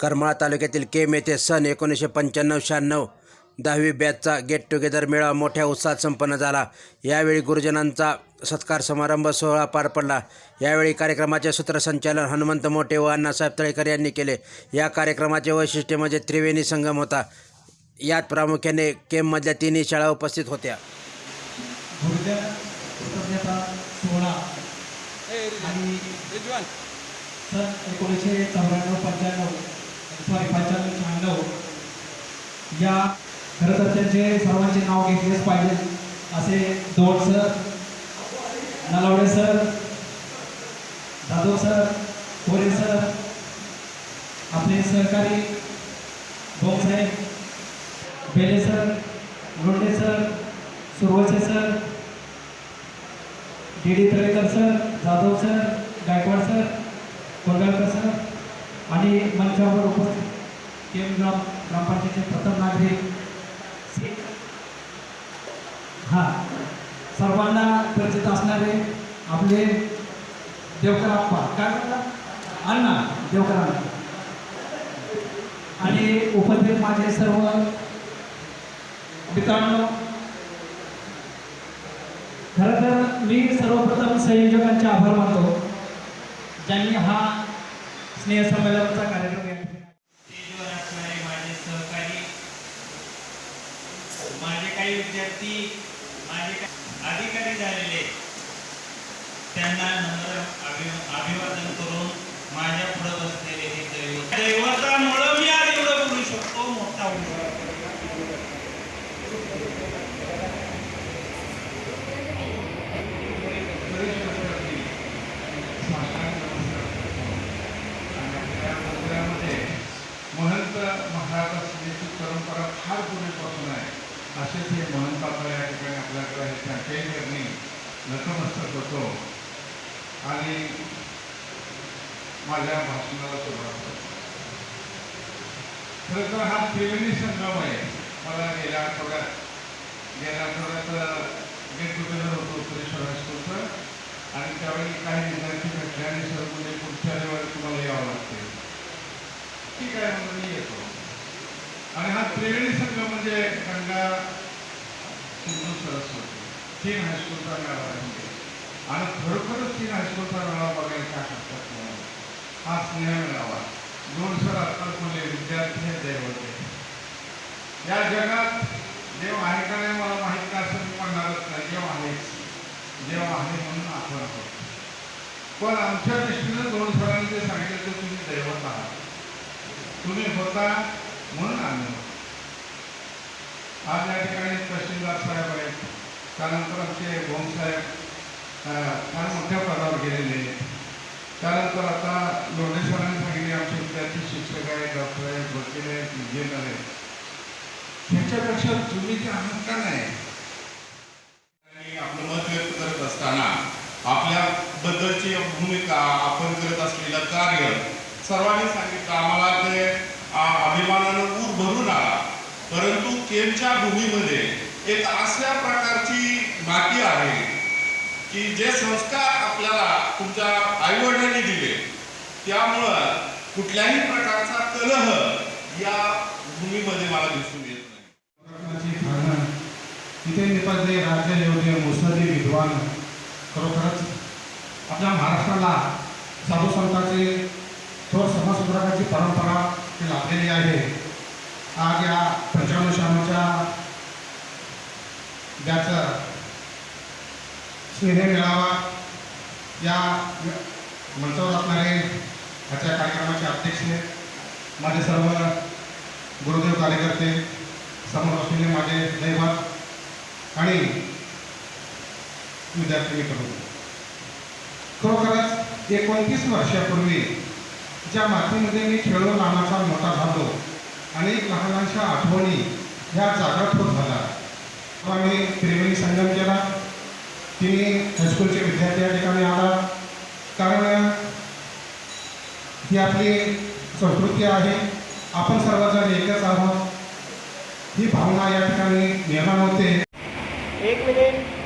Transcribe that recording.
करमाळा तालुक्यातील केम येथे सन एकोणीसशे पंच्याण्णव शहाण्णव दहावी बॅचचा गेट टुगेदर मेळावा मोठ्या उत्साहात संपन्न झाला. यावेळी गुरुजनांचा सत्कार समारंभ सोहळा पार पडला. यावेळी कार्यक्रमाचे सूत्रसंचालन हनुमंत मोठे व अण्णासाहेब तळेकर यांनी केले. या कार्यक्रमाचे वैशिष्ट्य म्हणजे त्रिवेणी संगम होता. यात प्रामुख्याने केममधल्या तिन्ही शाळा उपस्थित होत्या. आणि सन एकोणीसशे चौऱ्याण्णव पंच्याण्णव सॉरी पंच्याण्णव शहाण्णव या खरं तर त्यांचे सर्वांचे नाव घेतलेच पाहिजे. असे Dod sir Nalawade sir Jadhav sir Kore sir आपले सहकारी बोमसाहेब Bele sir Londhe sir Suravase sir D D Talekar sir Jadhav sir Gaikwad sir Kolgaonkar sir आणि मंचावर उपस्थित केम ग्राम ग्रामपंचायतचे प्रथम नागरिक श्री- हां. सर्वांना परिचित असणारे आपले देवकर आप्पा. काय म्हणतात अण्णा देवकर आणि उपस्थित माझे सर्व मित्रांनो खरं तर मी सर्वप्रथम संयोजकांचे आभार मानतो. ज्यांनी हा स्नेहसंमेलनाचा कार्यक्रम या स्टेजवर असणारे माझे सहकारी माझे काही विद्यार्थी माझे अधिकारी झालेले त्यांना नम्र अभि अभिवादन करून माझ्या पुढे बसलेले हे दैवत दैवतामुळं मी आज एवढं बोलू शकतो मोठा होऊ मंदिरामध्ये महंत महाराजाची परंपरा फार पूर्वीपासून आहे असेच हे महंत पात्र या ठिकाणी आपल्याकडे आहे. त्यांच्याही करणे नतमस्तक होतो. आणि माझ्या भाषणाला सुरुवात करतो खरं तर हा त्रिवेणी संगम आहे मला गेल्या आठवड्यात गेल्या आठवड्यात गेट टुगेदर होतो सुरेश्वर हायस्कूलचं आणि त्यावेळी काही विद्यार्थी भेटले आणि सर म्हणजे पुढच्या रविवारी तुम्हाला यावं लागते ठीक आहे म्हणून मी येतो आणि हा त्रिवेणी संघ म्हणजे गंगा सिंधू सरस्वती. तीन हायस्कूलचा मेळावा आहे आणि खरोखरच तीन हायस्कूलचा मेळावा बघायला काय हरकत नाही. हा स्नेह मेळावा. दोन सर आत्ताच बोलले विद्यार्थी हे दैवत आहे. या जगात देव आहे का नाही मला माहीत नाही असं मी म्हणणारच नाही. देव आहेच. देव आहे म्हणून आपण आहोत. पण आमच्या दृष्टीनं दोन सरांनी जे सांगितलं ते तुम्ही दैवत आहात. तुम्ही होता म्हणून आणलं. आज या ठिकाणी तहसीलदार साहेब आहेत. त्यानंतर आमचे भोमसाहेब फार मोठ्या पदावर गेलेले आहेत. त्यानंतर आता लोणेश्वरांनी सांगितले आमचे विद्यार्थी शिक्षक आहेत डॉक्टर आहेत वकील आहेत इंजिनियर आहेत. ह्याच्यापेक्षा तुम्ही जे आहे नाही? आपलं मत व्यक्त करत असताना आपल्याबद्दलची भूमिका आपण करत असलेलं कार्य सर्वांनी सांगितलं. आम्हाला ते अभिमानानं ऊर भरून आला. परंतु केमच्या भूमीमध्ये एक अशा प्रकारची माती आहे की जे संस्कार आपल्याला तुमच्या आईवडिलांनी दिले. त्यामुळं कुठल्याही प्रकारचा कलह या भूमीमध्ये मला दिसून येत नाही. तिथे निपजले राज्य योग्य मुसली विद्वान खरोखरच आपल्या महाराष्ट्राला साधू संतांचे थोर समाजसुधारकाची परंपरा लाभलेली आहे. आज या पंचावन्न ज्याचा स्नेह मिळावा या मंचावर असणारे आजच्या कार्यक्रमाचे अध्यक्ष माझे सर्व गुरुदेव कार्यकर्ते समोर असलेले माझे दैवत आणि विद्यार्थी मित्र खरोखरच एकोणतीस वर्षापूर्वी ज्या मातीमध्ये मी खेळलो लहानाचा मोठा झालो अनेक लहान लहानशा आठवणी ह्या जागृत होत झाल्या. आम्ही मी त्रिवेणी संगम केला. तिने हायस्कूलचे विद्यार्थी या ठिकाणी आला. कारण ही आपली संस्कृती आहे. आपण सर्वजण एकच आहोत. ही भावना या ठिकाणी निर्माण होते. एक मिनिट